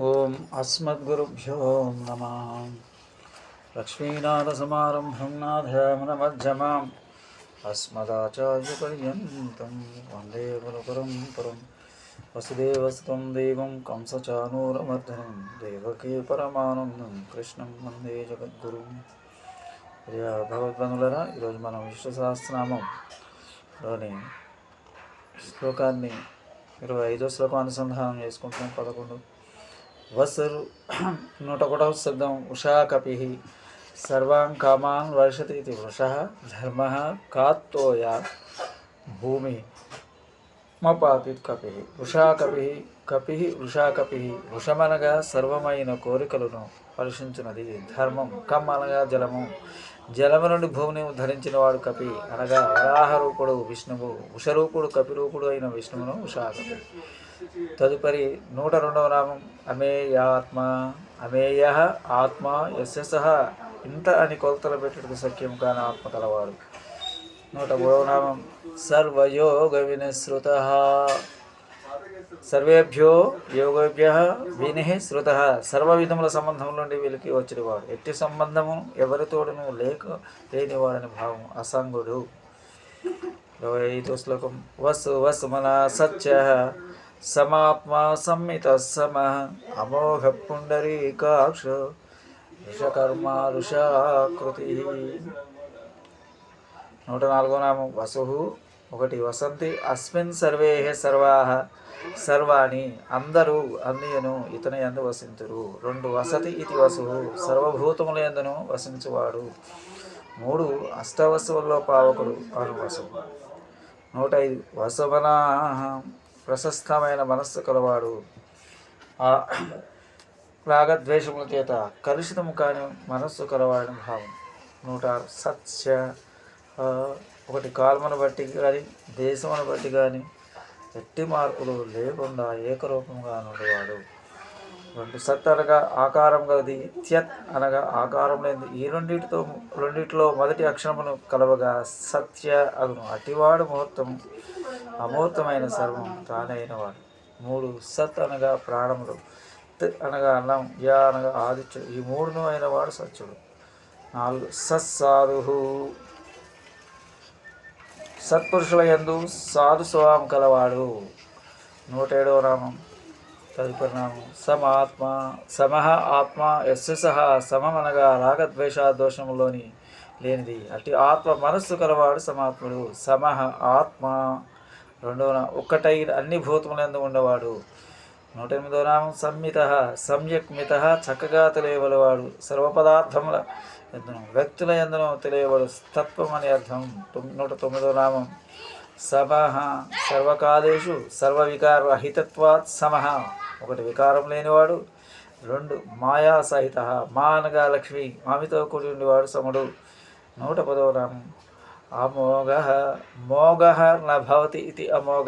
ఓం అస్మద్గురుభ్యో నమ. లక్ష్మీనాథసమారంభం నాథమధ్యమాం అస్మదాచార్యపర్యంతం వందే గురుపురం పురం. వసుదేవస్తం దేవం కంసచానూరమర్దనం. దేవకీ పరమానందం. కృష్ణం వందే జగద్గురు. ప్రియ భగవద్బంధులరా ఈరోజు మనం విష్ణు సహస్రనామంలోని శ్లోకాన్ని ఇరవై ఐదో శ్లోకం అనుసంధానం చేసుకుంటున్నాం పదకొండు. వసరు నూట ఒకటవ శబ్దం. ఉషా కపి సర్వాన్ కామాన్ వర్షతి ఇది వృష ధర్మ కాత్తోయ భూమి మపాతి కపి. వృషా కపి కపి వృషా కపి వృషమనగా సర్వమైన కోరికలను పరిశించినది ధర్మం. కమ్ అనగా జలము. జలము నుండి భూమిని ఉద్ధరించిన వాడు కపి అనగా వరాహ రూపుడు విష్ణువు. ఉషరూపుడు కపిరూపుడు అయిన విష్ణువును ఉషాకపి తదుపరి నూట రెండవ నామం అమేయాత్మ అమేయ ఆత్మ యస్య ఇంత అని కొలతలు పెట్టడం సఖ్యం కాని ఆత్మ కలవాడు. నూట మూడవ నామం సర్వయోగ వినిశ్రుత సర్వేభ్యో యోగభ్య విని శృత సర్వ విధముల సంబంధం నుండి వీళ్ళకి వచ్చినవాడు. ఎట్టి సంబంధము ఎవరితోడను లేక లేనివాడని భావం అసంగుడు. ఇరవై ఐదో శ్లోకం వసు మన సత్య. సమాత్మా సంహిత సమ అమోఘ పుండరీకాక్ష ఋషకర్మ ఋషాకృతి నూట నాలుగో నామం వసు ఒకటి వసంతి అస్మిన్ సర్వే సర్వా సర్వాణి అందరూ అందియను ఇతని ఎందు వసింతురు. రెండు వసతి ఇది వసువు సర్వభూతముల ఎందును వసించువాడు. మూడు అష్టవసువుల్లో పావకుడు అను వసువు నూట ఐదు వసవనా ప్రశస్తమైన మనస్సు కలవాడు. ఆ రాగద్వేషముల చేత కలుషితము కాని మనస్సు కలవాడని భావం. నూట సత్య ఒకటి కాలమును బట్టి కానీ దేశమును బట్టి కానీ ఎట్టి మార్పులు లేకుండా ఏకరూపంగా ఉండేవాడు రెండు సత్ అనగా ఆకారం గలది త్యత్ అనగా ఆకారం లేని ఈ రెండింటితో రెండిటిలో మొదటి అక్షరమును కలవగా సత్య అగును. అటివాడు ముహూర్తం అమూర్తమైన సర్వం తానైన వాడు. మూడు సత్ అనగా ప్రాణములు. త్ అనగా అన్నం యా అనగా ఆదిత్యుడు ఈ మూడును అయిన వాడు సత్యుడు. నాలుగు సత్సాధు సత్పురుషుల యందు సాధు స్వభావం కలవాడు. నూట ఏడవ నామం తదుపరి సమ ఆత్మ సమహ ఆత్మ యస్సు సహ సమమనగా రాగద్వేష దోషములోని లేనిది. అట్టి ఆత్మ మనస్సు కలవాడు సమాత్ముడు. సమహ ఆత్మ. రెండవ ఒక్కటై అన్ని భూతములందు ఉండేవాడు. నూట ఎనిమిదవ నామం సంమిత సమ్యక్ మిత చక్కగా తెలియబలవాడు సర్వపదార్థముల ఎందును వ్యక్తుల ఎందును తెలియబడు తత్వం అనే అర్థం. నూట తొమ్మిదవ నామం. సమహ సర్వకాలేషు సర్వ వికార సమహ ఒకటి వికారం లేనివాడు రెండు మాయా సహిత మా అనగా లక్ష్మి మామితో కూడి ఉండేవాడు సముడు. నూట పదవ నామం అమోఘ మోఘ నభవతి ఇది అమోఘ.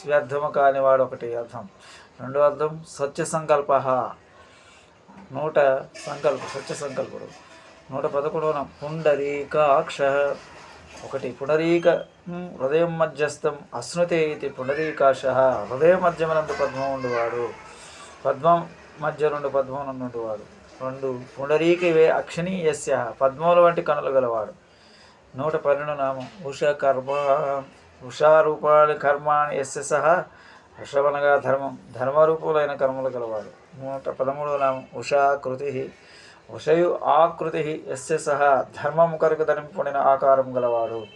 స్వ్యర్థము కానివాడు ఒకటి అర్థం. రెండో అర్థం స్వచ్ఛ సంకల్ప నూట సంకల్ప స్వచ్ఛ సంకల్పుడు నూట పదకొండవ పుండరీకాక్ష. ఒకటి పునరీక హృదయం మధ్యస్థం అశ్నుతే ఇది పునరీకాశ. హృదయ మధ్యమనందు పద్మం ఉండేవాడు. పద్మం మధ్య రెండు పద్మం ఉండేవాడు. రెండు పుండరీకవే అక్షణీయస్య. పద్మముల వంటి కనులు గలవాడు. నూట పన్నెండు నామం. ఉష కర్మ ఉషారూపాణి కర్మాణి ఎస్య సహా. ఉషవనగా ధర్మం. ధర్మరూపులైన కర్మలు గలవాడు. నూట పదమూడవ నామం. ఉషాకృతి ఉషయు ఆకృతి ఎస్య సహ ధర్మము కొరకు ధరింపుడిన ఆకారం గలవాడు.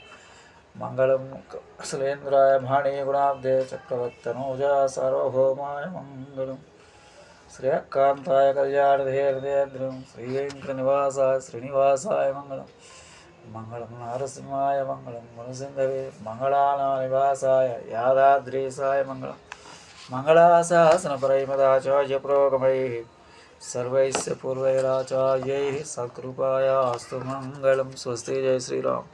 మంగళం అసలేంద్రాయ భాణీ గుణాబ్దే చక్రవర్తనోజా సార్వభౌమాయ మంగళం. శ్రేయకాంతాయ కళ్యాణధేర్దేద్రం శ్రీ వెంకట నివాసాయ శ్రీనివాసాయ మంగళం. మంగళం నారసింహాయ మంగళం మునసింధవే మంగళానా నివాసాయ యాదాద్రీసాయ మంగళం. మంగళాశాసన పరైమదాచార్య ప్రోగమై సర్వైస్య పూర్వైరాచార్యై సకృపాయాస్తు మంగళం స్వస్తి జయ శ్రీరామ్